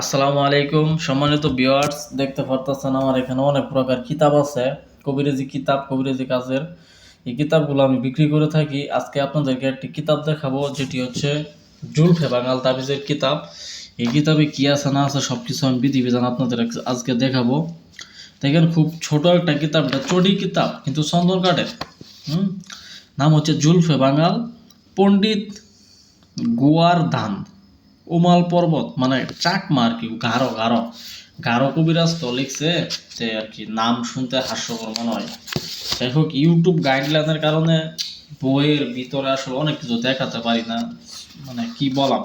আসসালামু আলাইকুম। সম্মানিত ভিউয়ার্স, দেখতে পারতেছেন আমার এখানে অনেক প্রকার কিতাব আছে, কবিরাজি কিতাব, কবিরাজি কাজের। এই কিতাবগুলো আমি বিক্রি করে থাকি। আজকে আপনাদেরকে একটি কিতাব দেখাবো, যেটি হচ্ছে জুলফে বাঙাল তাবিজের কিতাব। এই কিতাবে কি আছে, না আছে সব কিছু আমি বিধিবিধান আপনাদের আজকে দেখাবো। দেখেন, খুব ছোট একটা কিতাব, এটা চটি কিতাব, কিন্তু চন্দন কাঠের। হুম? নাম হচ্ছে জুলফে বাঙাল পণ্ডিত গোয়ার ধান উমাল পর্বত মানে চাকমা আর কি, গারো গারো। গারো কবিরাজ তো লিখছে যে আর কি, নাম শুনতে হাস্যকর মনে হয়। যাই হোক ইউটিউব গাইডলাইনের কারণে বইয়ের ভিতরে আসলে অনেক কিছু দেখাতে পারি না মানে কি বলাম।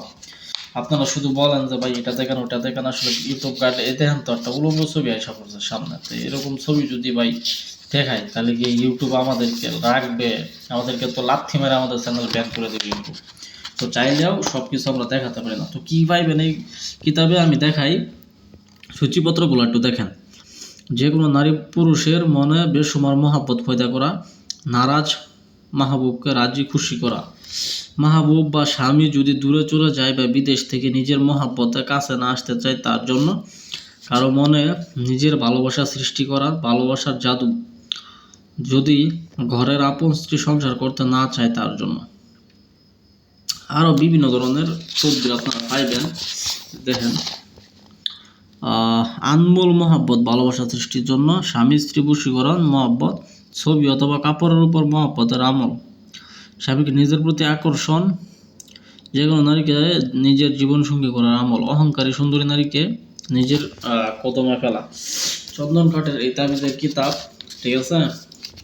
আপনারা শুধু বলেন যে, ভাই, এটা দেখেন, ওটা দেখেন। আসলে ইউটিউব গাইড এ দেখেন তো, একটা উলম্ব ছবি আসা পড়ছে সামনে। তো এরকম ছবি যদি, ভাই, দেখাই, তাহলে কি ইউটিউব আমাদেরকে রাখবে। আমাদেরকে তো লাথি মেরে আমাদের চ্যানেল ব্যান করে দেবে ইউটিউব তো চাইলেও সব কিছু আমরা দেখাতে পারি না। তো কী পাইবেন এই কিতাবে আমি দেখাই। সূচিপত্রগুলো একটু দেখেন। যে কোনো নারী পুরুষের মনে বেসুমার মহাব্বত পয়দা করা, নারাজ মাহবুবকে রাজি খুশি করা। মাহবুব বা স্বামী যদি দূরে চলে যায় বা বিদেশ থেকে নিজের মহাব্বতের কাছে না আসতে চায় তার জন্য কারও মনে নিজের ভালোবাসা সৃষ্টি করা ভালোবাসার জাদু যদি ঘরের আপন স্ত্রী সংসার করতে না চায় তার জন্য। আরও বিভিন্ন ধরনের তদবির আপনারা পাইবেন দেখেন। আনমোল মহাব্বত, ভালোবাসা সৃষ্টির জন্য স্বামী স্ত্রী বশীকরণ মহাব্বত, ছবি অথবা কাপড়ের উপর মহাব্বতের আমল। স্বামীকে নিজের প্রতি আকর্ষণ যে কোনো নারীকে নিজের জীবনসঙ্গী করার আমল। অহংকারী সুন্দরী নারীকে নিজের কদমে ফেলা। চন্দন কাঠের এই তাবিজের কিতাব, ঠিক আছে?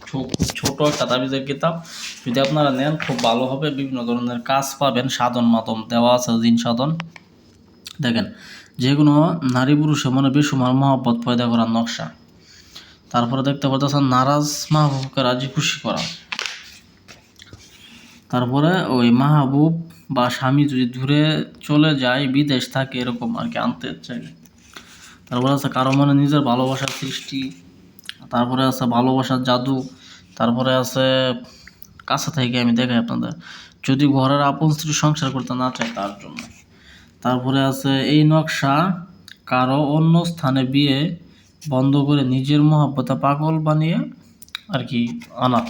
খুব ছোট একটা তাবিজের কিতাব। যদি আপনারা নেন, খুব ভালো হবে। বিভিন্ন ধরনের কাজ পাবেন। সাধন, মাতম দেওয়া আছে, জিন সাধন। দেখেন, যে কোনো নারী পুরুষের মনে বেসুমার মহাব্বত পয়দা করার নকশা। তারপরে দেখতে পাচ্ছেন নারাজ মাহবুবকে রাজি খুশি করা। তারপরে ওই মাহবুব বা স্বামী যদি দূরে চলে যায়, বিদেশ থাকে, এরকম আর কি আনতে চাই তারপরে আছে, কারও মনে নিজের ভালোবাসার সৃষ্টি। তারপরে আছে, ভালোবাসার জাদু। তারপরে আছে, কাছে থেকে আমি দেখাই আপনাদের। যদি ঘরের আপন স্ত্রী সংসার করতে না চায় তার জন্য। তারপরে আছে, এই নকশা কারও অন্য স্থানে বিয়ে বন্ধ করে নিজের মহাব্বতা পাগল বানিয়ে আর কি আনা।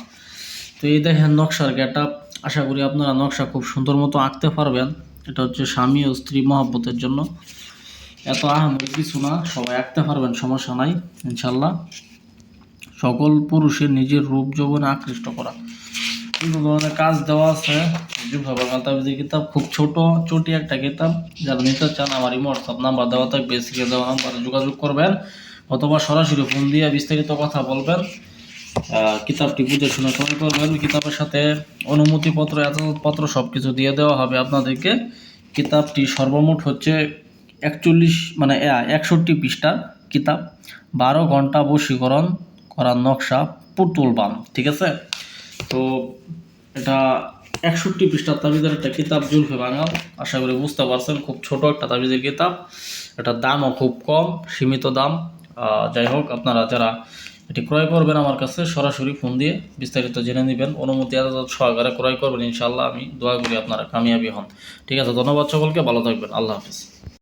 তো এই দেখেন নকশার গেট আপ আশা করি আপনারা নকশা খুব সুন্দর মতো আঁকতে পারবেন। এটা হচ্ছে স্বামী ও স্ত্রী মহাব্বতের জন্য। এত আহামরি কিছু না, সবাই আঁকতে পারবেন, সমস্যা নাই, ইনশাল্লাহ। সকল পুরুষের নিজের রূপ যৌবনে আকৃষ্ট করা। বিভিন্ন ধরনের কাজ দেওয়া আছে। তাবিজের কিতাব, খুব ছোট, চটি একটা কিতাব। যারা নিতে চান, আমার এই হোয়াটসঅ্যাপ নাম্বার দেওয়া থাকবে, স্ক্রিনে দেওয়া নাম্বারে যোগাযোগ করবেন। অথবা সরাসরি ফোন দিয়ে বিস্তারিত কথা বলবেন। কিতাবটি বুঝে শুনে ক্রয় করবেন। কিতাবের সাথে অনুমতিপত্র পত্র সব কিছু দিয়ে দেওয়া হবে আপনাদেরকে। কিতাবটি সর্বমোট হচ্ছে একচল্লিশ মানে একষট্টি পৃষ্ঠা কিতাব। বারো ঘণ্টা বশীকরণ। করার নকশা পুতুল বান, ঠিক আছে? তো এটা একষট্টি পৃষ্ঠার তাবিজের একটা কিতাব জুলফে বাঙাল আশা করি বুঝতে পারছেন, খুব ছোট একটা তাবিজের কিতাব। এটার দামও খুব কম, সীমিত দাম। যাই হোক, আপনারা যারা এটি ক্রয় করবেন আমার কাছে, সরাসরি ফোন দিয়ে বিস্তারিত জেনে নেবেন। অনুমতি আদালত সহকারে ক্রয় করবেন ইনশাল্লাহ আমি দোয়া করি আপনারা কামিয়াবি হন। ঠিক আছে, ধন্যবাদ সকলকে, ভালো থাকবেন, আল্লাহ হাফিজ।